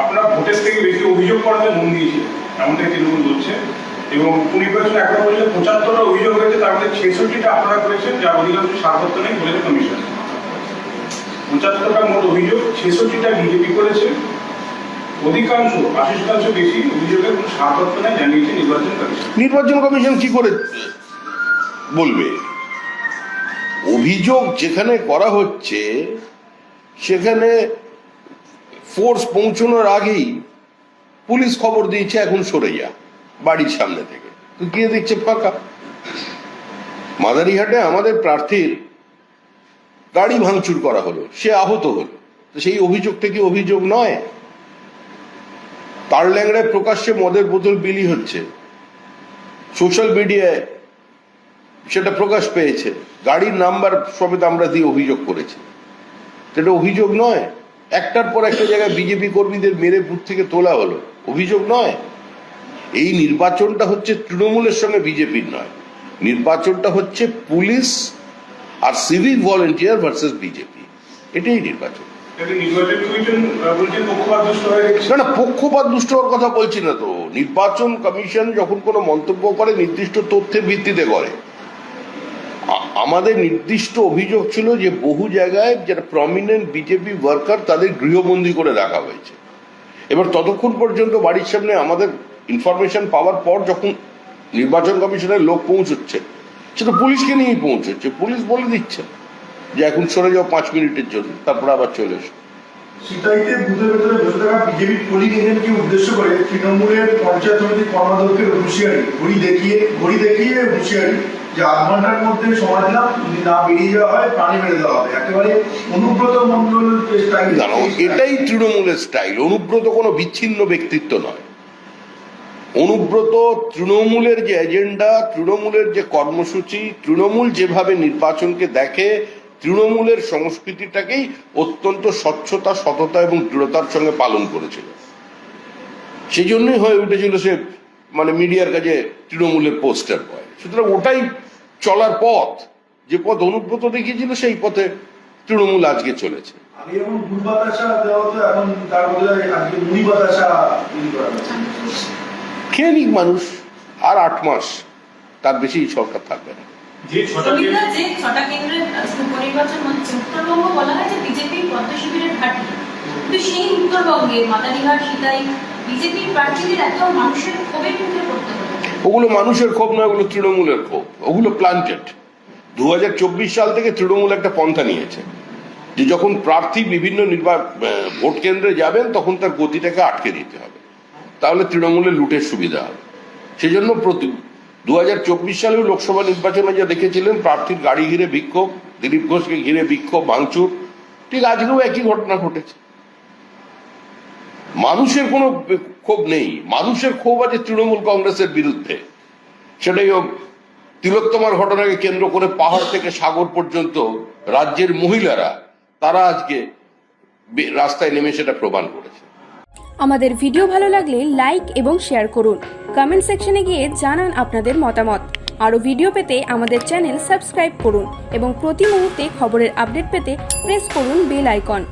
আপনারা ভোটের থেকে বেশি অভিযোগ করাতে মন দিয়েছে, এমনটাই তৃণমূল বলছে এবং উপনির্বাচনে এখন পর্যন্ত পঁচাত্তরটা অভিযোগ হয়েছে তার মধ্যে ছেষট্টিটা আপনারা করেছেন, যার অধিকাংশ সারপত্র নেই, বলেছে কমিশন। পঁচাত্তরটা মোট অভিযোগ, ছেষট্টিটা বিজেপি করেছে। অধিকাংশ আশি শতাংশ বেশি অভিযোগের কোনো সারপত্র নেই জানিয়েছে নির্বাচন কমিশন। নির্বাচন কমিশন কি করে বলবে? অভিযোগ যেখানে করা হচ্ছে, সেখানে ফোর্স পৌঁছানোর আগেই পুলিশ খবর দিয়েছে, এখন সরে যা বাড়ির সামনে থেকে। তো গিয়ে দেখছে ফাঁকা? মাদারিহাটে আমাদের প্রার্থীর গাড়ি ভাঙচুর করা হলো, সে আহত হলো। তো সেই অভিযোগটা কি অভিযোগ নয়, তার ল্যাংড়ায় প্রকাশ্যে মদের বোতল বিলি হচ্ছে। সোশ্যাল মিডিয়ায় সেটা প্রকাশ পেয়েছে, গাড়ির নাম্বার সমেত আমরা দিয়ে অভিযোগ করেছি। সেটা অভিযোগ নয় একটার পর একটা জায়গায় বিজেপি কর্মীদের মেরে বুথ থেকে তোলা হলো। অভিযোগ নয়। এই নির্বাচনটা হচ্ছে তৃণমূলের সঙ্গে বিজেপির নয়। নির্বাচনটা হচ্ছে পুলিশ আর সিভিক ভলেন্টিয়ার ভার্সেস বিজেপি। এটাই নির্বাচন। না না পক্ষপাত দুষ্ট হওয়ার কথা বলছি না তো। নির্বাচন কমিশন যখন কোনো মন্তব্য করে নির্দিষ্ট তথ্যের ভিত্তিতে করে। আমাদের নির্দিষ্ট অভিযোগ ছিল যে বহু জায়গায় যারা প্রমিনেন্ট বিজেপি ওয়ার্কার তাদের গৃহবন্দী করে রাখা হয়েছে। এবার ততক্ষণ পর্যন্ত বাড়ির সামনে আমাদের ইনফরমেশন পাওয়ার পর যখন নির্বাচন কমিশনের লোক পৌঁছচ্ছে, সেটা পুলিশকে নিয়েই পৌঁছচ্ছে। পুলিশ বলে দিচ্ছে যে এখন সরে যাও পাঁচ মিনিটের জন্য, তারপর আবার চলে এসো। থাকা বিজেপি উদ্দেশ্য করে? তৃণমূলের পঞ্চায়েত সমিতির কর্মাধ্যক্ষের হুঁশিয়ারি, ঘড়ি দেখিয়ে ঘড়ি দেখিয়ে হুঁশিয়ারি। যে আধ ঘণ্টার মধ্যে সময় দিলাম, যদি না বেরিয়ে যাওয়া হয়, প্রাণী মেরে দেওয়া হবে। একেবারে অনুব্রত মন্ডল স্টাইল এটাই তৃণমূলের স্টাইল অনুব্রত কোনো বিচ্ছিন্ন ব্যক্তিত্ব নয়। অনুব্রত তৃণমূলের যে এজেন্ডা তৃণমূলের যে কর্মসূচি, তৃণমূল যেভাবে নির্বাচনকে দেখে, তৃণমূলের সংস্কৃতিটাকেই অত্যন্ত স্বচ্ছতা, সততা এবং দৃঢ়তার সঙ্গে পালন করেছিল। সেই জন্যই হয়ে উঠেছিল সে মানে মিডিয়ার কাছে তৃণমূলের পোস্টার বয় সুতরাং ওটাই চলার পথ। যে পথ অনুব্রত দেখিয়েছিল সেই পথে তৃণমূল আজকে চলেছে। খেয়ে নিক মানুষ? আর আট মাস তার বেশি সরকার থাকবে না। যে ছটা সুবিধা যে ছটা কেন্দ্রের উপনির্বাচন হচ্ছে উত্তরবঙ্গ বলা হয় যে বিজেপির পদ্ম শিবিরের ঘাঁটি কিন্তু সেই উত্তরবঙ্গে মাদারিহাট সিতাই ওগুলো মানুষের ক্ষোভ নয় ওগুলো তৃণমূলের ক্ষোভ। ওগুলো প্লান্টেড দু সাল থেকে তৃণমূল একটা পন্থা নিয়েছে যে যখন প্রার্থী বিভিন্ন নির্বা আহ, ভোট কেন্দ্রে যাবেন তখন তার গতিটাকে আটকে দিতে হবে। তাহলে তৃণমূলের লুটের সুবিধা হবে। সেই জন্য প্রতি দু সালেও লোকসভা নির্বাচনে যা দেখেছিলেন প্রার্থীর গাড়ি ঘিরে বিক্ষোভ দিলীপ ঘোষকে ঘিরে বিক্ষোভ ভাঙচুর ঠিক আজকেও একই ঘটনা ঘটেছে। মানুষের কোনো ক্ষোভ নেই। মানুষের ক্ষোভ আছে তৃণমূল কংগ্রেসের বিরুদ্ধে। সেটাই হোক, তিলোত্তমার ঘটনাকে কেন্দ্র করে পাহাড় থেকে সাগর পর্যন্ত রাজ্যের মহিলারা, তারা আজকে রাস্তায় নেমে সেটা প্রমাণ করেছে। আমাদের ভিডিও ভালো লাগলে লাইক এবং শেয়ার করুন। কমেন্ট সেকশনে গিয়ে জানান আপনাদের মতামত। আরও ভিডিও পেতে আমাদের চ্যানেল সাবস্ক্রাইব করুন এবং প্রতি মুহূর্তে খবরের আপডেট পেতে প্রেস করুন বেল আইকন।